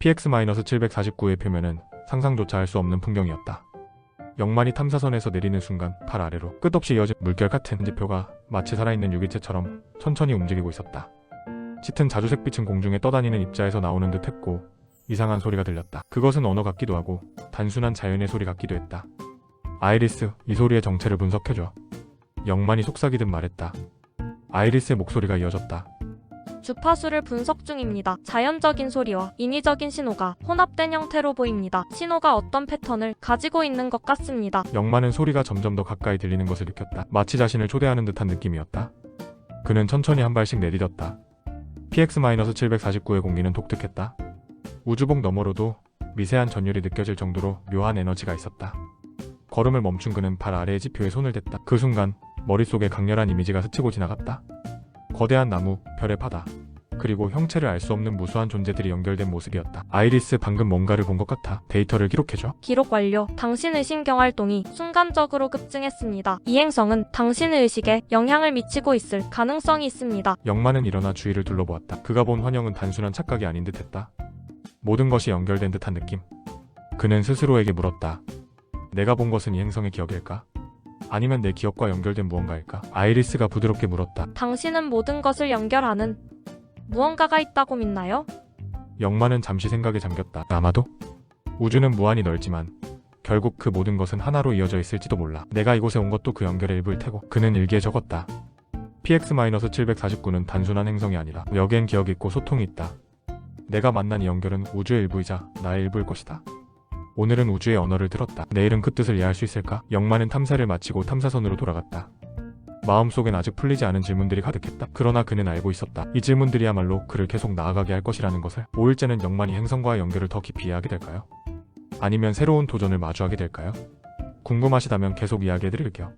PX-749의 표면은 상상조차 할 수 없는 풍경이었다. 영만이 탐사선에서 내리는 순간 팔 아래로 끝없이 이어진 물결 같은 지표가 마치 살아있는 유기체처럼 천천히 움직이고 있었다. 짙은 자주색 빛은 공중에 떠다니는 입자에서 나오는 듯 했고 이상한 소리가 들렸다. 그것은 언어 같기도 하고 단순한 자연의 소리 같기도 했다. 아이리스, 이 소리의 정체를 분석해줘. 영만이 속삭이듯 말했다. 아이리스의 목소리가 이어졌다. 주파수를 분석 중입니다. 자연적인 소리와 인위적인 신호가 혼합된 형태로 보입니다. 신호가 어떤 패턴을 가지고 있는 것 같습니다. 영만은 소리가 점점 더 가까이 들리는 것을 느꼈다. 마치 자신을 초대하는 듯한 느낌이었다. 그는 천천히 한 발씩 내디뎠다. PX-749의 공기는 독특했다. 우주복 너머로도 미세한 전율이 느껴질 정도로 묘한 에너지가 있었다. 걸음을 멈춘 그는 발 아래의 지표에 손을 댔다. 그 순간 머릿속에 강렬한 이미지가 스치고 지나갔다. 거대한 나무, 별의 바다, 그리고 형체를 알 수 없는 무수한 존재들이 연결된 모습이었다. 아이리스 방금 뭔가를 본 것 같아. 데이터를 기록해줘. 기록 완료. 당신의 신경 활동이 순간적으로 급증했습니다. 이 행성은 당신의 의식에 영향을 미치고 있을 가능성이 있습니다. 영만은 일어나 주위를 둘러보았다. 그가 본 환영은 단순한 착각이 아닌 듯했다. 모든 것이 연결된 듯한 느낌. 그는 스스로에게 물었다. 내가 본 것은 이 행성의 기억일까? 아니면 내 기억과 연결된 무언가일까? 아이리스가 부드럽게 물었다. 당신은 모든 것을 연결하는 무언가가 있다고 믿나요? 영만은 잠시 생각에 잠겼다. 아마도? 우주는 무한히 넓지만 결국 그 모든 것은 하나로 이어져 있을지도 몰라. 내가 이곳에 온 것도 그 연결의 일부일 테고. 그는 일기에 적었다. PX-749는 단순한 행성이 아니라 여기엔 기억이 있고 소통이 있다. 내가 만난 이 연결은 우주의 일부이자 나의 일부일 것이다. 오늘은 우주의 언어를 들었다. 내일은 그 뜻을 이해할 수 있을까? 영만은 탐사를 마치고 탐사선으로 돌아갔다. 마음속엔 아직 풀리지 않은 질문들이 가득했다. 그러나 그는 알고 있었다. 이 질문들이야말로 그를 계속 나아가게 할 것이라는 것을. 5일째는 영만이 행성과의 연결을 더 깊이 이해하게 될까요? 아니면 새로운 도전을 마주하게 될까요? 궁금하시다면 계속 이야기해드릴게요.